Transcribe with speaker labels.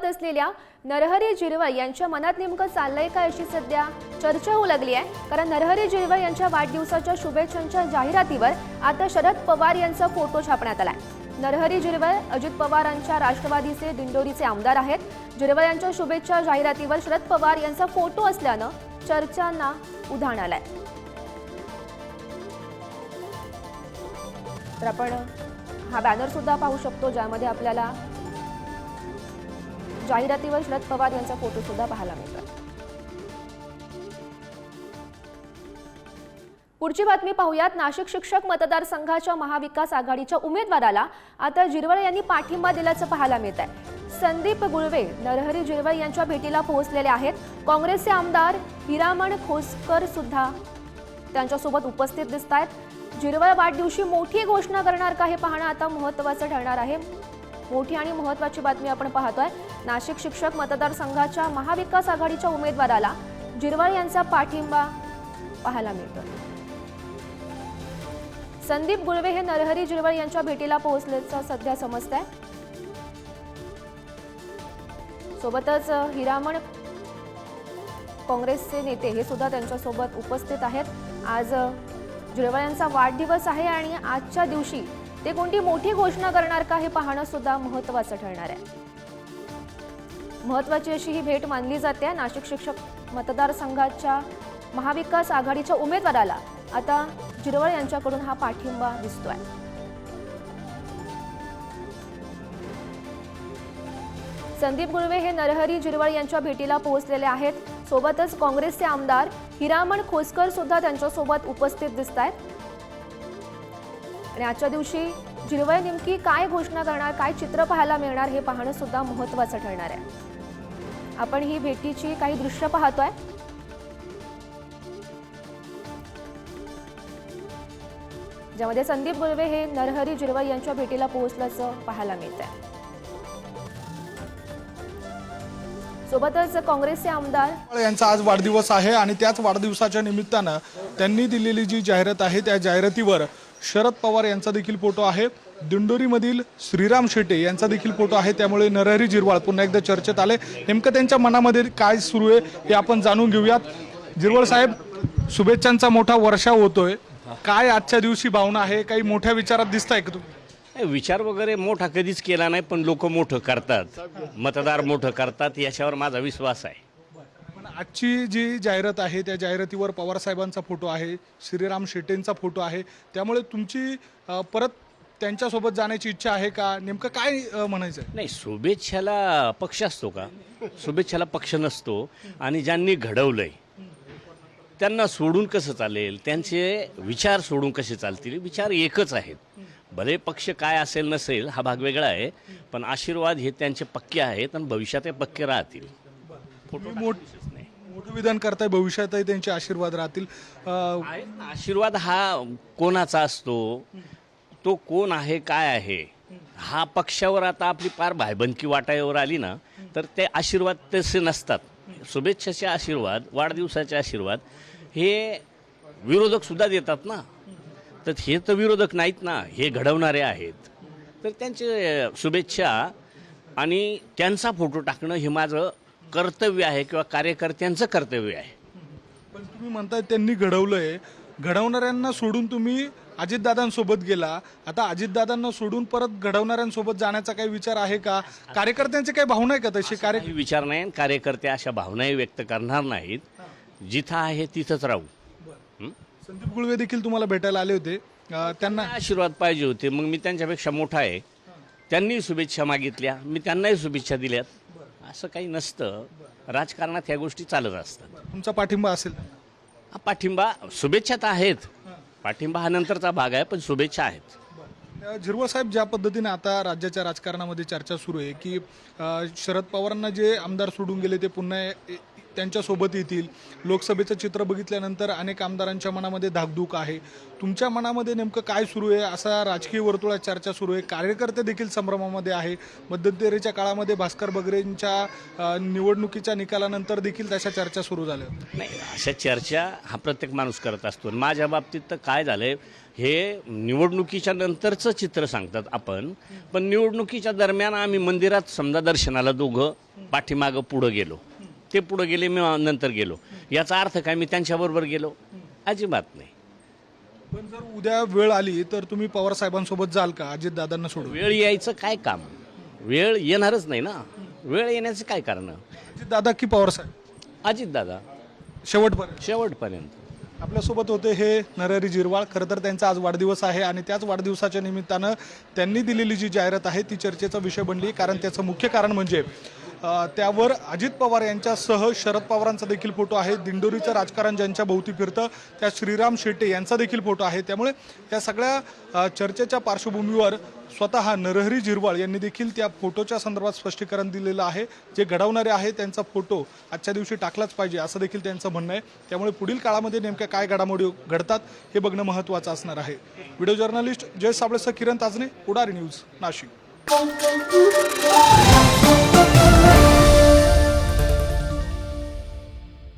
Speaker 1: सोबत असलेल्या नरहरी जिरवळ यांच्या मनात नेमकं चाललंय का अशी सध्या चर्चा होऊ लागली आहे. कारण नरहरी जिरवळ यांच्या वाढदिवसाच्या शुभेच्छांच्या जाहिरातीवर आता शरद पवार यांचा फोटो छापण्यात आलाय. नरहरी जिरवळ अजित पवारांच्या राष्ट्रवादीचे दिंडोरीचे आमदार आहेत. जिरवळ यांच्या शुभेच्छा जाहिरातीवर शरद पवार यांचा फोटो असल्यानं चर्चांना उधाण आलंय. तर आपण हा बॅनर सुद्धा पाहू शकतो ज्यामध्ये आपल्याला जाहिरातीवर शरद पवार यांचा फोटो सुद्धा पाहायला मिळतात पुढची बातमी पाहूयात. नाशिक शिक्षक मतदारसंघाच्या महाविकास आघाडीच्या उमेदवाराला आता जिरवळ यांनी पाठिंबा दिल्याचं पाहायला मिळत आहे संदीप गुळवे नरहरी जिरवळ यांच्या भेटीला पोहोचलेले आहेत. काँग्रेसचे आमदार हिरामण खोसकर सुद्धा त्यांच्यासोबत उपस्थित दिसत आहेत जिरवळ वाढदिवशी मोठी घोषणा करणार का हे पाहणं आता महत्त्वाचं ठरणार आहे. मोठी आणि महत्त्वाची बातमी आपण पाहतोय. नाशिक शिक्षक मतदारसंघाच्या महाविकास आघाडीच्या उमेदवाराला जिरवाळ यांचा पाठिंबा पाहायला मिळतो संदीप गुळवे हे नरहरी जिरवळ यांच्या भेटीला पोहोचल्याचं सध्या समजत आहे सोबतच हिरामण काँग्रेसचे नेते हे सुद्धा त्यांच्यासोबत उपस्थित आहेत. आज जिरवाळ जिरवळ यांचा वाढदिवस आहे आणि आजच्या दिवशी ते कोणती मोठी घोषणा करणार का हे पाहणं सुद्धा महत्त्वाचं ठरणार आहे. महत्त्वाची अशी ही भेट मानली जाते. नाशिक शिक्षक मतदारसंघाच्या महाविकास आघाडीच्या उमेदवाराला आता जिरवळ यांच्याकडून हा पाठिंबा दिसतोय. संदीप गुळवे हे नरहरी जिरवळ यांच्या भेटीला पोहोचलेले आहेत. सोबतच काँग्रेसचे आमदार हिरामण खोसकर सुद्धा त्यांच्यासोबत उपस्थित दिसत आहेत आणि आजच्या दिवशी जिरवय नेमकी काय घोषणा करणार काय चित्र पाहायला मिळणार हे पाहणं सुद्धा महत्त्वाचं ठरणार आहे. आपण ही भेटीची काही दृश्य पाहतोय. ज्यामध्ये संदीप गुळवे हे नरहरी जिरवाई यांच्या भेटीला पोहोचल्याचं पाहायला मिळत आहे सोबतच काँग्रेसचे आमदार
Speaker 2: यांचा आज वाढदिवस आहे आणि त्याच वाढदिवसाच्या निमित्तानं त्यांनी दिलेली जी जाहिरात आहे त्या जाहिरातीवर शरद पवार यांचा देखील फोटो आहे. दिंडोरीमधील श्रीराम शेटे यांचा देखील फोटो आहे. त्यामुळे नरहरी जिरवाळ पुन्हा एकदा चर्चेत आले. नेमकं त्यांच्या मनामध्ये काय सुरू आहे हे आपण जाणून घेऊयात. जिरवळ साहेब शुभेच्छांचा मोठा वर्षा होतोय. काय आजच्या दिवशी भावना आहे? काही मोठ्या विचारात दिसत आहे का तुम्ही?
Speaker 3: विचार वगैरे मोठा कधीच केला नाही पण लोक मोठं करतात. मतदार मोठं करतात याच्यावर माझा विश्वास आहे.
Speaker 2: आजची जी जाहिरात आहे त्या जाहिरातीवर पवार साहेबांचा फोटो आहे श्रीराम शेट्टेंचा फोटो आहे. त्यामुळे तुमची परत त्यांच्यासोबत जाण्याची इच्छा आहे का? नेमकं काय म्हणायचं
Speaker 3: नाही शुभेच्छाला पक्ष असतो का? शुभेच्छाला पक्ष नसतो. आणि ज्यांनी घडवलंय त्यांना सोडून कसं चालेल? त्यांचे विचार सोडून कसे चालतील? विचार एकच आहेत. भले पक्ष काय असेल नसेल हा भाग वेगळा आहे. पण आशीर्वाद हे त्यांचे पक्के आहेत आणि भविष्यात ते पक्के राहतील.
Speaker 2: तुम्ही मोठ मोठं विधान करताय भविष्यातही त्यांचे आशीर्वाद राहतील.
Speaker 3: आशीर्वाद हा कोणाचा असतो? तो कोण आहे काय आहे? हा पक्षावर आता आपली पार भायबंदकी वाटायवर आली ना तर ते आशीर्वाद तसे नसतात. शुभेच्छाचे आशीर्वाद वाढदिवसाचे आशीर्वाद हे विरोधक सुद्धा देतात ना. तर हे तर विरोधक नाहीत ना हे घडवणारे आहेत. तर त्यांचे शुभेच्छा आणि त्यांचा फोटो टाकणं हे माझं कर्तव्य आहे किंवा कार्यकर्त्यांचं कर्तव्य आहे.
Speaker 2: पण तुम्ही म्हणताय त्यांनी घडवलंय. घडवणाऱ्यांना सोडून तुम्ही अजितदादांसोबत गेला. आता अजितदादांना सोडून परत घडवणाऱ्यांसोबत जाण्याचा काही विचार आहे का? कार्यकर्त्यांचे काही भावना आहे का तशी कार्य
Speaker 3: विचार नाही कार्यकर्ते अशा भावनाही व्यक्त करणार नाहीत. जिथं आहे तिथंच राहू. हं?
Speaker 2: संदीप गुळवे देखील तुम्हाला भेटायला आले होते. अ, त्यांना
Speaker 3: आशीर्वाद पाहिजे होते. मग मी त्यांच्यापेक्षा मोठा आहे. त्यांनी शुभेच्छा मागितल्या. मी त्यांनाही शुभेच्छा दिल्यात. असं काही नसतं. राजकारणात ह्या गोष्टी चालत असतात.
Speaker 2: तुमचा पाठिंबा असेल
Speaker 3: हा पाठिंबा शुभेच्छा तर आहेत. पाठिंबा हा नंतरचा भाग आहे पण शुभेच्छा आहेत.
Speaker 2: झिरवळ साहेब ज्या पद्धतीने आता राज्याच्या राजकारणामध्ये चर्चा सुरू आहे की अ, शरद पवारांना जे आमदार सोडून गेले ते पुन्हा ए- त्यांच्यासोबत येतील. लोकसभेचं चित्र बघितल्यानंतर अनेक आमदारांच्या मनामध्ये धाकधूक आहे. तुमच्या मनामध्ये नेमकं काय सुरू आहे? असा राजकीय वर्तुळात चर्चा सुरू आहे. कार्यकर्ते देखील संभ्रमामध्ये आहे. मध्यंतरीच्या काळामध्ये भास्कर बगरेंच्या निवडणुकीच्या निकालानंतर देखील तशा चर्चा सुरू झाल्या.
Speaker 3: नाही अशा चर्चा हा प्रत्येक माणूस करत असतो. माझ्या बाबतीत तर काय झालंय हे निवडणुकीच्या नंतरचं चित्र सांगतात आपण. पण निवडणुकीच्या दरम्यान आम्ही मंदिरात समजा दर्शनाला दोघं पाठीमागं पुढं गेलो. ते पुढं गेले मी नंतर गेलो. याचा अर्थ काय? मी त्यांच्याबरोबर गेलो. अजिबात नाही.
Speaker 2: पण जर उद्या वेळ आली तर तुम्ही पवार साहेबांसोबत जाल का? अजित दादांना सोडून?
Speaker 3: वेळ यायचं काय काम? वेळ येणारच नाही ना. वेळ येण्याचं काय कारण?
Speaker 2: अजित दादा की पवार साहेब?
Speaker 3: अजितदादा.
Speaker 2: शेवटपर्यंत.
Speaker 3: शेवटपर्यंत.
Speaker 2: आपल्यासोबत होते हे नरहरी जिरवाळ. खरं तर त्यांचा आज वाढदिवस आहे आणि त्याच वाढदिवसाच्या निमित्तानं त्यांनी दिलेली जी जाहिरात आहे ती चर्चेचा विषय बनली. कारण त्याचं मुख्य कारण म्हणजे त्यावर अजित पवार यांच्यासह शरद पवारांचा देखील फोटो आहे. दिंडोरीचं राजकारण ज्यांच्या भोवती फिरतं त्या श्रीराम शेट्टे यांचा देखील फोटो आहे. त्यामुळे या सगळ्या चर्चेच्या पार्श्वभूमीवर स्वतः नरहरी जिरवाळ यांनी देखील त्या फोटोच्या संदर्भात स्पष्टीकरण दिलेलं आहे. जे घडवणारे आहे त्यांचा फोटो आजच्या दिवशी टाकलाच पाहिजे असं देखील त्यांचं म्हणणं आहे. त्यामुळे पुढील काळामध्ये नेमक्या काय घडामोडी घडतात हे बघणं महत्त्वाचं असणार आहे. व्हिडिओ जर्नलिस्ट जय साबळेसह किरण ताजने पुढारी न्यूज नाशिक.